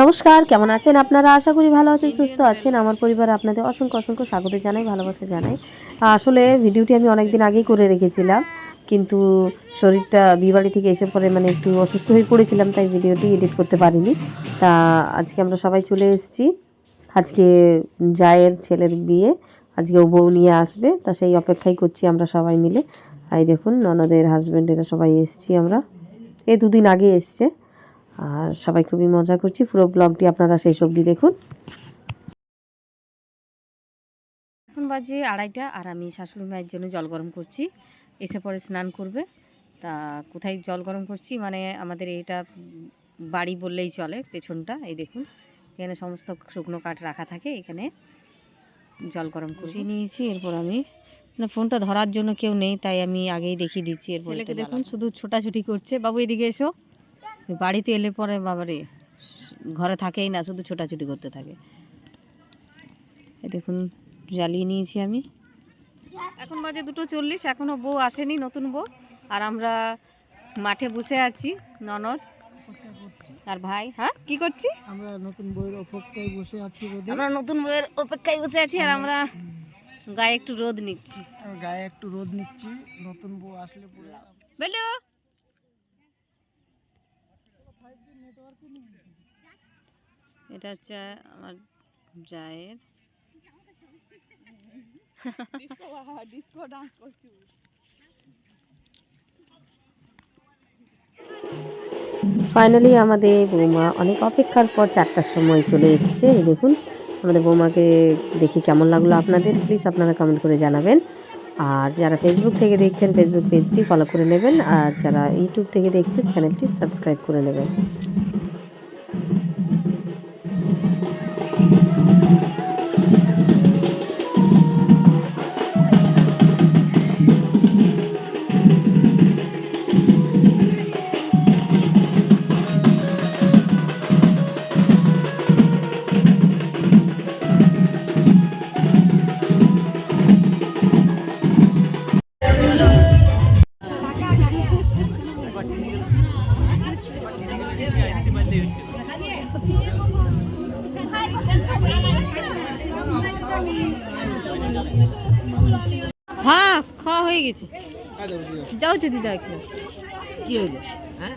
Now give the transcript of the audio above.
নমস্কার কেমন আছেন আপনারা? আশা করি ভালো আছেন সুস্থ আছেন। আমার পরিবারে আপনাদের অসংখ্য অসংখ্য স্বাগত জানাই ভালোবাসা জানাই। আসলে ভিডিওটি আমি অনেক দিন আগেই করে রেখেছিলাম কিন্তু শরীরটা বিবাড়ি থেকে এসে পরে মানে একটু অসুস্থ হয়ে পড়েছিলাম তাই ভিডিওটি এডিট করতে পারিনি। তা আজকে আমরা সবাই চলে এসেছি। আজকে জায়ের ছেলের বিয়ে আজকে ও বউ নিয়ে আসবে তা সেই অপেক্ষাই করছি আমরা সবাই মিলে। এই দেখুন ননদের হাজব্যান্ডেরা সবাই এসেছি আমরা। এই দুদিন আগে এসছে। আর সবাই খুবই মজা করছি। পুরো ব্লগটি আপনারা শেষ অবধি দেখুন। এখন বাজে আড়াইটা আর আমি শাশুড়ি মায়ের জন্য জল গরম করছি। এসে পরে স্নান করবে। তা কোথায় জল গরম করছি? মানে আমাদের এটা বাড়ি বললেই চলে পেছনটা এই দেখুন। এখানে সমস্ত শুকনো কাঠ রাখা থাকে এখানে জল গরম করছি নিয়েছি এরপর আমি মানে ফোনটা ধরার জন্য কেউ নেই তাই আমি আগেই দেখিয়ে দিচ্ছি এরপর দেখুন শুধু ছোটাছুটি করছে। বাবু এদিকে এসো। বাড়িতে এলে পরে বাবারে ঘরে থাকেই না শুধু ছোটাছুটি করতে থাকে। দেখুন জ্বালিয়ে নিয়েছি আমি। এখন বাজে দুটো চল্লিশ এখনও বউ আসেনি নতুন বউ। আর আমরা মাঠে বসে আছি ননদ আর ভাই। হ্যাঁ কি করছি? আমরা নতুন বইয়ের অপেক্ষায় বসে আছি আমরা নতুন বইয়ের অপেক্ষায় বসে আছি আর আমরা গায়ে একটু রোদ নিচ্ছি। গায়ে একটু রোদ নিচ্ছি নতুন বউ আসলে পুরো বেলো! এটা হচ্ছে আমার জায়ের। ফাইনালি আমাদের বৌমা অনেক অপেক্ষার পর চারটার সময় চলে এসছে। এই দেখুন আমাদের বৌমাকে দেখি কেমন লাগল আপনাদের। প্লিজ আপনারা কমেন্ট করে জানাবেন। আর যারা ফেসবুক থেকে দেখছেন ফেসবুক পেজটি ফলো করে নেবেন। আর যারা ইউটিউব থেকে দেখছেন চ্যানেলটি সাবস্ক্রাইব করে নেবেন। হ্যাঁ খাওয়া হয়ে গেছে। যাও যদি এখানে। কি হলো হ্যাঁ?